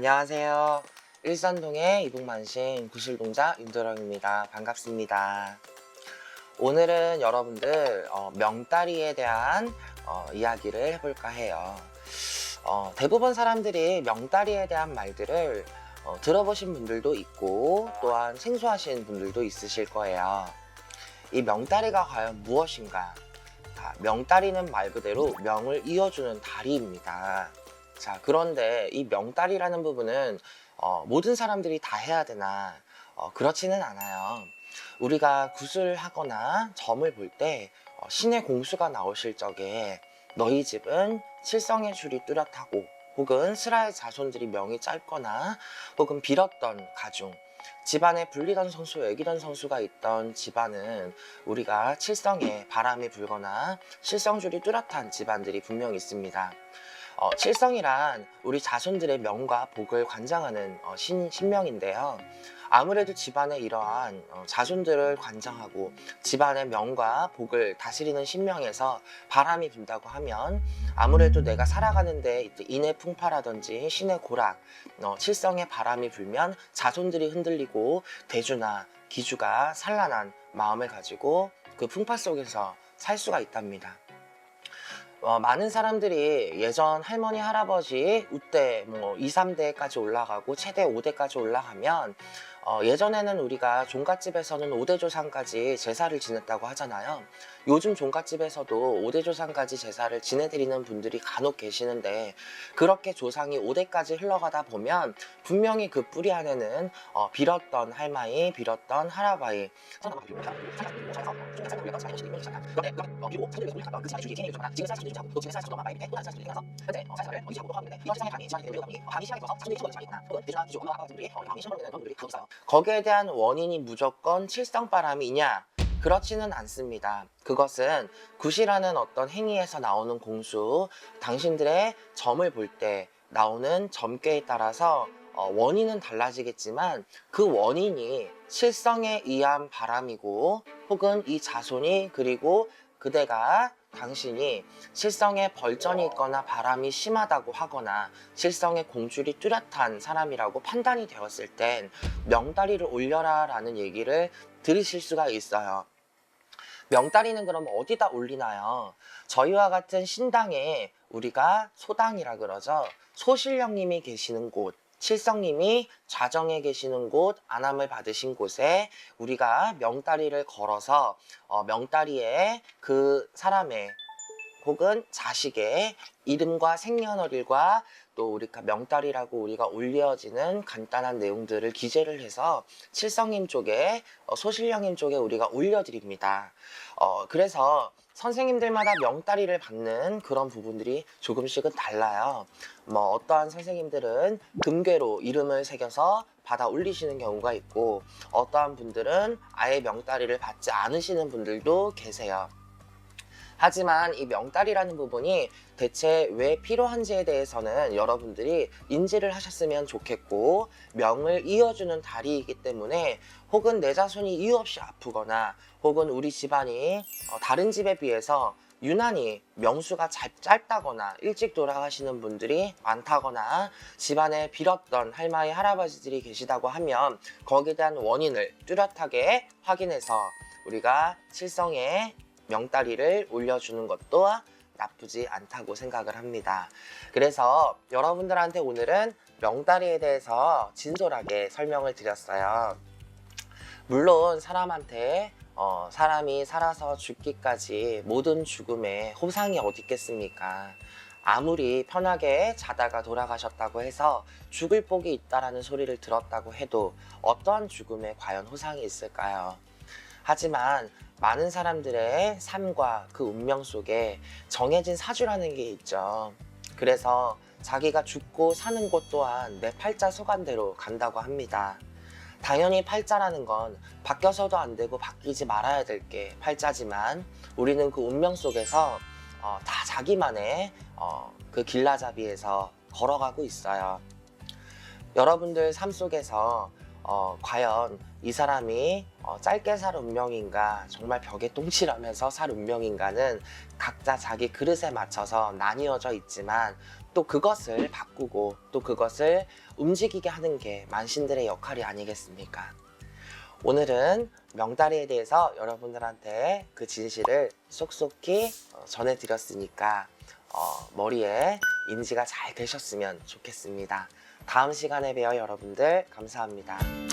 네, 안녕하세요. 일산동의 이북만신 구슬동자 윤도령입니다. 반갑습니다. 오늘은 여러분들 어, 명다리에 대한 어, 이야기를 해볼까 해요. 어, 대부분 사람들이 명다리에 대한 말들을 어, 들어보신 분들도 있고 또한 생소하신 분들도 있으실 거예요. 이 명다리가 과연 무엇인가? 자, 명다리는 말 그대로 명을 이어주는 다리입니다. 자, 그런데 이 명다리라는 부분은 어, 모든 사람들이 다 해야 되나? 어, 그렇지는 않아요. 우리가 굿을 하거나 점을 볼때 어, 신의 공수가 나오실 적에 너희 집은 칠성의 줄이 뚜렷하고 혹은 스라의 자손들이 명이 짧거나 혹은 빌었던 가중 집안에 불리던 성수, 애기던 성수가 있던 집안은 우리가 칠성에 바람이 불거나 실성줄이 뚜렷한 집안들이 분명 있습니다. 어, 칠성이란 우리 자손들의 명과 복을 관장하는 어, 신, 신명인데요. 아무래도 집안의 이러한 어, 자손들을 관장하고 집안의 명과 복을 다스리는 신명에서 바람이 분다고 하면 아무래도 내가 살아가는데 인의 풍파라든지 신의 고락, 어, 칠성의 바람이 불면 자손들이 흔들리고 대주나 기주가 산란한 마음을 가지고 그 풍파 속에서 살 수가 있답니다. 어, 많은 사람들이 예전 할머니, 할아버지 우대 뭐 2, 3대까지 올라가고 최대 5대까지 올라가면 어, 예전에는 우리가 종갓집에서는 5대 조상까지 제사를 지냈다고 하잖아요. 요즘 종갓집에서도 5대 조상까지 제사를 지내드리는 분들이 간혹 계시는데 그렇게 조상이 5대까지 흘러가다 보면 분명히 그 뿌리 안에는 어, 빌었던 할머니, 빌었던 할아버지 거기에 대한 원인이 무조건 칠성바람이냐? 그렇지는 않습니다. 그것은 굿이라는 어떤 행위에서 나오는 공수, 당신들의 점을 볼 때 나오는 점괘에 따라서 어, 원인은 달라지겠지만 그 원인이 칠성에 의한 바람이고 혹은 이 자손이 그리고 그대가 당신이 실성에 벌전이 있거나 바람이 심하다고 하거나 실성에 공줄이 뚜렷한 사람이라고 판단이 되었을 땐 명다리를 올려라 라는 얘기를 들으실 수가 있어요. 명다리는 그럼 어디다 올리나요? 저희와 같은 신당에 우리가 소당이라 그러죠. 소신령님이 계시는 곳, 칠성님이 좌정에 계시는 곳, 안함을 받으신 곳에 우리가 명다리를 걸어서 어, 명다리에 그 사람의 혹은 자식의 이름과 생년월일과 또 우리가 명달이라고 우리가 올려지는 간단한 내용들을 기재를 해서 칠성님 쪽에 어, 소실령님 쪽에 우리가 올려드립니다. 어, 그래서 선생님들마다 명다리를 받는 그런 부분들이 조금씩은 달라요. 뭐 어떠한 선생님들은 금괴로 이름을 새겨서 받아 올리시는 경우가 있고 어떠한 분들은 아예 명다리를 받지 않으시는 분들도 계세요. 하지만 이 명달이라는 부분이 대체 왜 필요한지에 대해서는 여러분들이 인지를 하셨으면 좋겠고 명을 이어주는 다리이기 때문에 혹은 내 자손이 이유 없이 아프거나 혹은 우리 집안이 어, 다른 집에 비해서 유난히 명수가 짧, 짧다거나 일찍 돌아가시는 분들이 많다거나 집안에 빌었던 할머니 할아버지들이 계시다고 하면 거기에 대한 원인을 뚜렷하게 확인해서 우리가 칠성에 명다리를 올려주는 것도 나쁘지 않다고 생각을 합니다. 그래서 여러분들한테 오늘은 명다리에 대해서 진솔하게 설명을 드렸어요. 물론 사람한테 어, 사람이 살아서 죽기까지 모든 죽음에 호상이 어디 있겠습니까? 아무리 편하게 자다가 돌아가셨다고 해서 죽을 복이 있다라는 소리를 들었다고 해도 어떠한 죽음에 과연 호상이 있을까요? 하지만 많은 사람들의 삶과 그 운명 속에 정해진 사주라는 게 있죠. 그래서 자기가 죽고 사는 곳 또한 내 팔자 소관대로 간다고 합니다. 당연히 팔자라는 건 바뀌어서도 안 되고 바뀌지 말아야 될 게 팔자지만 우리는 그 운명 속에서 어, 다 자기만의 어, 그 길라잡이에서 걸어가고 있어요. 여러분들 삶 속에서 어, 과연 이 사람이 어, 짧게 살 운명인가 정말 벽에 똥칠하면서 살 운명인가는 각자 자기 그릇에 맞춰서 나뉘어져 있지만 또 그것을 바꾸고 또 그것을 움직이게 하는 게 만신들의 역할이 아니겠습니까? 오늘은 명다리에 대해서 여러분들한테 그 진실을 쏙쏙히 어, 전해드렸으니까 어, 머리에 인지가 잘 되셨으면 좋겠습니다. 다음 시간에 봬요 여러분들 감사합니다.